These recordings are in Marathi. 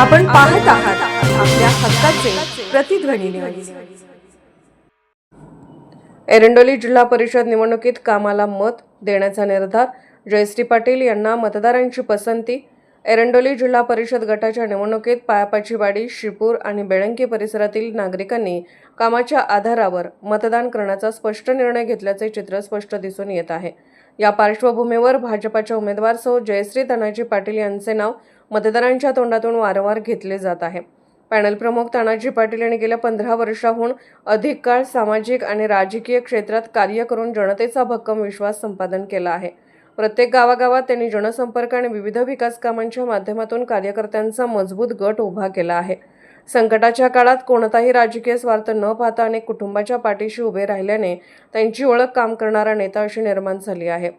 आपण पाहत आहात आपल्या हक्काचे प्रतिध्वनी न्यूज एरंडोली जिल्हा परिषद निवडणुकीत कामाला मत देण्याचा निर्धार जयश्री पाटील यांना मतदारांची पसंती. एरंडोली जिल्हा परिषद गटाच्या निवडणुकीत पायापाचीवाडी शिपूर आणि बेळंकी परिसरातील नागरिकांनी कामाच्या आधारावर मतदान करण्याचा स्पष्ट निर्णय घेतल्याचे चित्र स्पष्ट दिसून येत आहे. या पार्श्वभूमीवर भाजपाच्या उमेदवार सौ. जयश्री तानाजी पाटील यांचे नाव मतदारांच्या तोंडातून वारंवार घेतले जात आहे. पॅनल प्रमुख तानाजी पाटील यांनी गेल्या पंधरा वर्षाहून अधिक काळ सामाजिक आणि राजकीय क्षेत्रात कार्य करून जनतेचा भक्कम विश्वास संपादन केला आहे. प्रत्येक गावागावात त्यांनी जनसंपर्क आणि विविध विकास कामांच्या माध्यमातून कार्यकर्त्यांचा मजबूत गट उभा केला आहे. संकटाच्या काळात कोणताही राजकीय स्वार्थ न पाहता अनेक कुटुंबाच्या पाठीशी उभे राहिल्याने त्यांची ओळख काम करणारा नेता अशी निर्माण झाली आहे.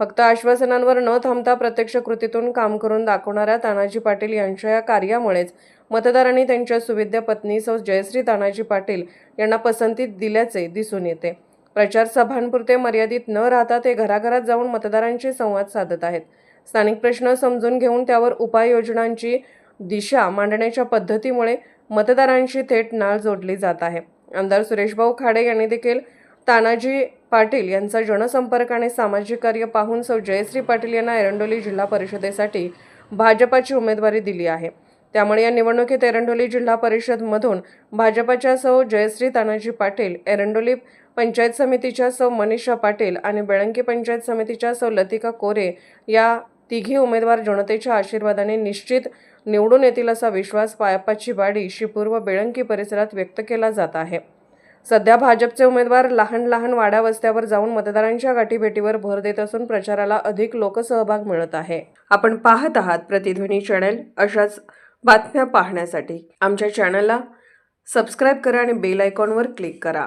फक्त आश्वासनांवर न थांबता प्रत्यक्ष कृतीतून काम करून दाखवणाऱ्या तानाजी पाटील यांच्या या कार्यामुळेच मतदारांनी त्यांच्या सुविद्य पत्नी सौ जयश्री तानाजी पाटील यांना पसंती दिल्याचे दिसून येते. प्रचार सभांपुरते मर्यादित न राहता ते घराघरात जाऊन मतदारांशी संवाद साधत आहेत. स्थानिक प्रश्न समजून घेऊन त्यावर उपाययोजनांची दिशा मांडण्याच्या पद्धतीमुळे मतदारांशी थेट नाळ जोडली जात आहे. आमदार सुरेशभाऊ खाडे यांनी देखील तानाजी पाटील यांचा जनसंपर्क आणि सामाजिक कार्य पाहून सौ जयश्री पाटील यांना एरंडोली जिल्हा परिषदेसाठी भाजपाची उमेदवारी दिली आहे. त्यामुळे या निवडणुकीत एरंडोली जिल्हा परिषदमधून भाजपाच्या सौ जयश्री तानाजी पाटील एरंडोली पंचायत समितीच्या सौ मनीषा पाटील आणि बेळंकी पंचायत समितीच्या सौ लतिका कोरे या तिघी उमेदवार जनतेच्या आशीर्वादाने निश्चित निवडून येतील असा विश्वास पायपाची वाडी शिपूर व बेळंकी परिसरात व्यक्त केला जात आहे. सध्या भाजपचे उमेदवार लहान लहान वाड्या वस्त्यावर जाऊन मतदारांच्या गाठीभेटीवर भर देत असून प्रचाराला अधिक लोकसहभाग मिळत आहे. आपण पाहत आहात प्रतिध्वनी चॅनेल अशाच बातम्या पाहण्यासाठी. आमच्या चॅनलला सबस्क्राईब करा आणि बेल आयकॉनवर क्लिक करा.